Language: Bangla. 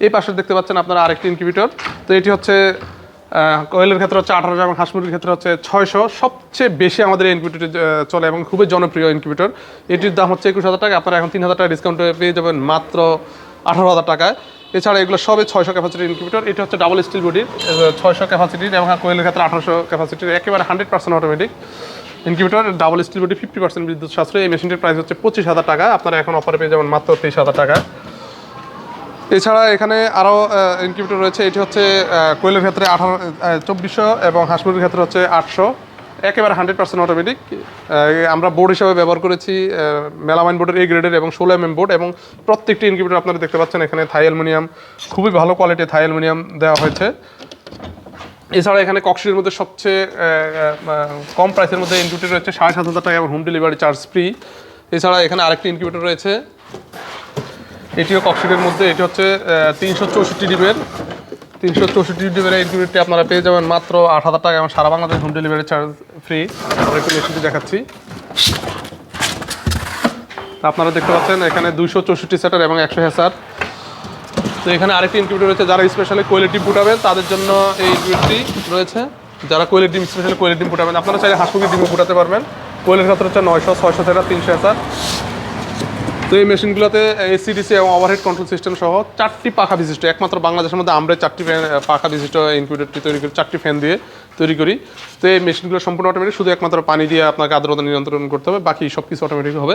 এই পাশে দেখতে পাচ্ছেন আপনারা আরেকটি ইনকিউবেটর তো এটি হচ্ছে কোয়েলের ক্ষেত্রে হচ্ছে আঠারোশো এবং হাঁস মুরগির ক্ষেত্রে হচ্ছে ছয়শো। সবচেয়ে বেশি আমাদের ইনকিউবেটর চলে এবং খুবই জনপ্রিয় ইনকিউবেটর এটির দাম হচ্ছে একুশ হাজার টাকা, আপনারা এখন তিন হাজার টাকা ডিসকাউন্টে পেয়ে যাবেন মাত্র আঠারো হাজার টাকায়। এছাড়া এগুলো সবই ছয়শো ক্যাপাসিটির ইনকিউবেটর এটি হচ্ছে ডাবল স্টিল বডির ছয়শো ক্যাপাসিটির এবং কোয়েলের ক্ষেত্রে আঠারোশো ক্যাপাসিটির একেবারে hundred percent automatic incubator double steel body fifty percent বিদ্যুৎ সাশ্রয়। এই মেশিনটির প্রাইস হচ্ছে পঁচিশ হাজার টাকা। আপনারা এখন অফারে পেয়ে যাবেন মাত্র তেইশ হাজার টাকা এছাড়া এখানে আরও ইনকিউবেটর রয়েছে, এটি হচ্ছে কোয়েলের ক্ষেত্রে আঠারো চব্বিশশো এবং হাঁসমুরগির ক্ষেত্রে হচ্ছে আটশো। একেবারে হান্ড্রেড পার্সেন্ট অটোমেটিক আমরা বোর্ড হিসাবে ব্যবহার করেছি মেলামাইন বোর্ডের এই গ্রেডের এবং ষোলো এম বোর্ড এবং প্রত্যেকটি ইনকিউবেটর আপনারা দেখতে পাচ্ছেন, এখানে থাই অ্যালুমিনিয়াম, খুবই ভালো কোয়ালিটির থাই অ্যালুমিনিয়াম দেওয়া হয়েছে। এছাড়া এখানে কক্সির মধ্যে সবচেয়ে কম প্রাইসের মধ্যে ইনকিউবেটর রয়েছে সাড়ে সাত হাজার টাকা এবং হোম ডেলিভারি চার্জ ফ্রি এছাড়া এখানে আরেকটি ইনকিউবেটর রয়েছে এটিও কক্সিডের মধ্যে, এটি হচ্ছে তিনশো চৌষট্টি ডিবের, তিনশো চৌষট্টি ডিবের ইনকিউবেটরটি আপনারা পেয়ে যাবেন মাত্র আট হাজার টাকা এবং সারা Bangladesh home delivery charge free. আমরা একটু মেশিনটি দেখাচ্ছি। আপনারা দেখতে পাচ্ছেন, এখানে দুইশো চৌষট্টি সেটার এবং একশো হেসার তো এখানে আরেকটি ইনকিউবেটর রয়েছে, যারা স্পেশালি কোয়েলের ডিম ফুটাবেন, তাদের জন্য এই ইনকিউবেটরটি রয়েছে। যারা কোয়েলের ডিম স্পেশালি কোয়েলের ডিম ফুটাবেন, আপনারা চাইলে হাঁস মুরগির ডিমও ফুটাতে পারবেন। কোয়েলের ক্ষেত্রে হচ্ছে নয়শো, ছয়শো সেটা তিনশো হেসার তো এই মেশিনগুলোতে এসিডিসি এবং ওভারহেড কন্ট্রোল সিস্টেম সহ চারটি পাখা বিশিষ্ট, একমাত্র বাংলাদেশের মধ্যে আমরা চারটি ফ্যান পাখা বিশিষ্ট ইনকিউবেটরটি তৈরি করি, চারটি ফ্যান দিয়ে তৈরি করি। তো এই মেশিনগুলো সম্পূর্ণ অটোমেটিক শুধু একমাত্র পানি দিয়ে আপনাকে আর্দ্রতা নিয়ন্ত্রণ করতে হবে, বাকি সব কিছু অটোমেটিক হবে।